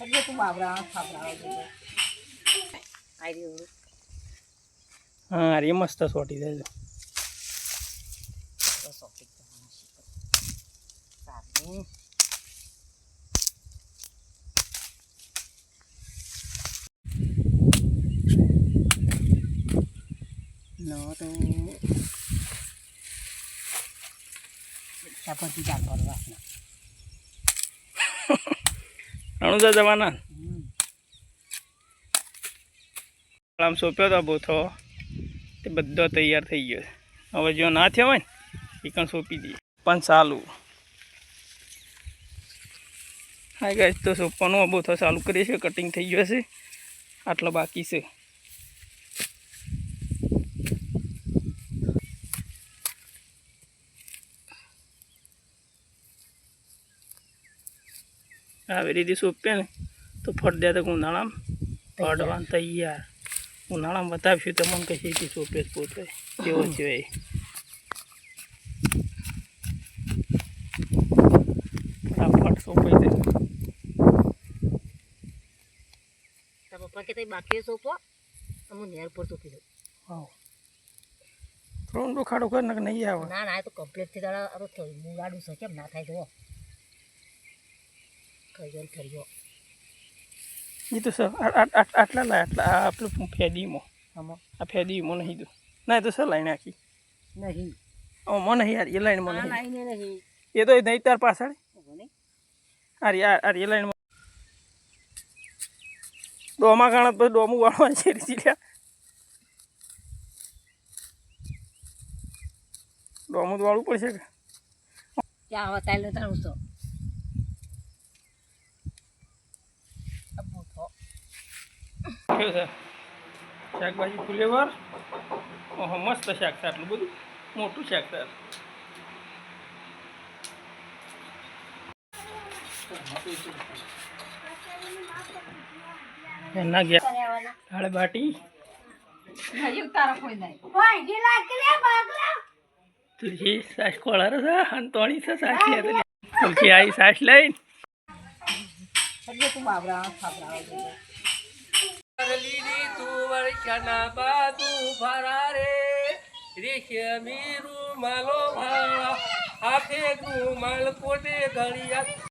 એટલે તું બાબરા થાબરા આઈ રહ્યું હા અરે મસ્ત સોટી જાય છે. તો સોફિક જવાનું છે સારું નો રણુજા જવાના. આમ સોંપ્યો તો બોથો. તે બધો તૈયાર થઈ ગયો. હવે જો ના થયો હોય ને, એ પણ સોંપી દઈએ. પણ ચાલુ. હા ગાય તો સોંપવાનું બોથો ચાલુ કરીએ છીએ. કટિંગ થઈ ગયો છે. આટલો બાકી છે. આવી રીતે સોંપીએ ને તો ફટ દે તો ઉનાળામાં પાડવાનું તૈયાર ઉનાળામાં બતાવીશું તમને કઈ રીતે સોંપે પોતે કેવો છે ફટાફટ સોંપાઈ જાય પપ્પા કે તઈ બાકી સોપો હું નેર પર સોપી દઉં હા ત્રણ ડોખાડો કર નહીં આવે ના ના એ તો કમ્પ્લીટથી દાડા અરે મુગાડું છે કેમ ના થાય તો થઈ કર્યો. એ તો સર આટલા લાય આટલા આ આપણું ફેદીમાં. આમાં? આ ફેદીમો નહીં તો ના એ તો સર લાઈન આખી. નહીં. ઓ મને યાર એ લાઈન મને નહીં. એ તો નહીં તાર પાછળ. અરે નહીં. આ રે આ રે લાઈનમાં ડોમા કાણા પછી ડોમું વાળવા છે લ્યા ડોમું વાળવું પડશે કે? ત્યાં રહું તો. કેવું છે. શાકભાજી ફુલેવર. ઓહો મસ્ત શાક છે આટલું બધું. મોટું શાક છે એના ગયા દાળ બાટી. તુલસી સાસ કોળાર છે હંતોણી છે સાસ લે તુલસી આવી સાસ લઈને. તું બાબરા તુવર ભરા રે. ભરારે રેશમી માલો ભાળા હાથે રૂમાલ કોટે ઘડિયા.